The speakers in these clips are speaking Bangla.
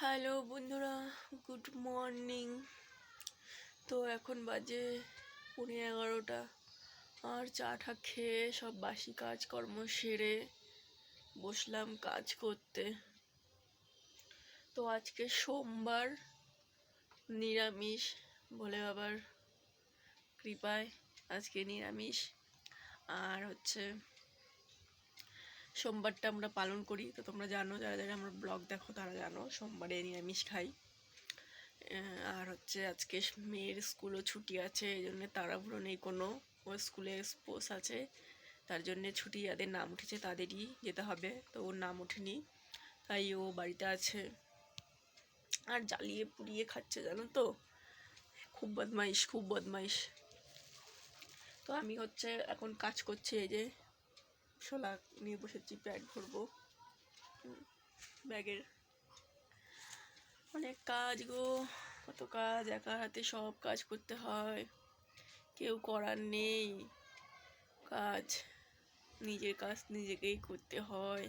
হ্যালো বন্ধুরা, গুড মর্নিং। তো এখন বাজে পনেরো এগারোটা। আর চা টা খেয়ে সব বাসি কাজকর্ম সেরে বসলাম কাজ করতে। তো আজকে সোমবার নিরামিষ বলে বাবার কৃপায় আজকে নিরামিষ। আর হচ্ছে সোমবারটা আমরা পালন করি। তো তোমরা জানো, যারা যারা আমরা ব্লগ দেখো তারা জানো, সোমবারে নিরামিষ খাই। আর হচ্ছে আজকে মেয়ের স্কুলও ছুটি আছে, এই জন্যে তাড়াহুড়ো নেই কোনো। ওর স্কুলে স্পোর্টস আছে, তার জন্যে ছুটি যাদের নাম উঠেছে তাদেরই যেতে হবে। তো ওর নাম ওঠেনি, তাই ও বাড়িতে আছে। আর জ্বালিয়ে পুড়িয়ে খাচ্ছে, জানো তো? খুব বদমাইশ খুব বদমাইশ। তো আমি হচ্ছে এখন কাজ করছি এই যে শোলা নিয়ে বসেছি, ব্যাগ ভরবো। ব্যাগের অনেক কাজ গো, কত কাজ, একা হাতে সব কাজ করতে হয়। কেউ করার নেই, কাজ নিজের কাজ নিজেকেই করতে হয়।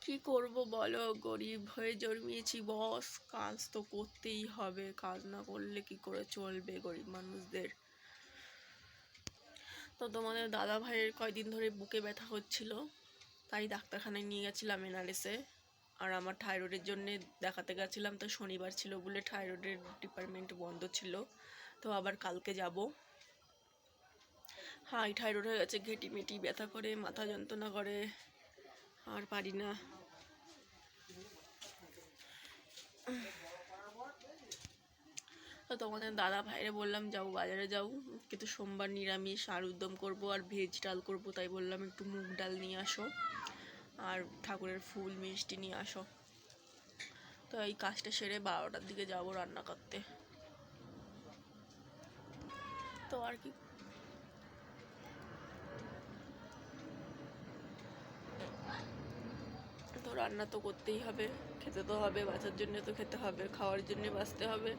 কি করব বলো, গরিব হয়ে জন্মিয়েছি বস, কাজ তো করতেই হবে, কাজ না করলে কি করে চলবে গরিব মানুষদের? তো তোমাদের দাদা ভাইয়ের কয়দিন ধরে বুকে ব্যথা হচ্ছিল, তাই ডাক্তারখানায় নিয়ে গেছিলাম এনআরএসে। আর আমার থাইরয়েডের জন্য দেখাতে গেছিলাম, তো শনিবার ছিল বলে থাইরয়েডের ডিপার্টমেন্ট বন্ধ ছিল, তো আবার কালকে যাব। হাই, থাইরয়েড হয়ে গেছে ঘেটি মেটি ব্যথা করে, মাথা যন্ত্রণা করে, আর পারি না। তো তোমাদের দাদা ভাইরে বললাম, যাও বাজারে যাও, কিন্তু সোমবার নিরামিষ, আর উদ্যম করব, আর ভেজ ডাল করব। তাই বললাম, একটু মুগ ডাল নিয়ে আসো, আর ঠাকুরের ফুল, মিষ্টি নিয়ে আসো। তো এই কাজটা সেরে বারোটার দিকে যাব রান্না করতে। তো আর কি। তো রান্না তো করতেই হবে, খেতে তো হবে, বাঁচার জন্য তো খেতে হবে, খাওয়ার জন্য বাঁচতে হবে।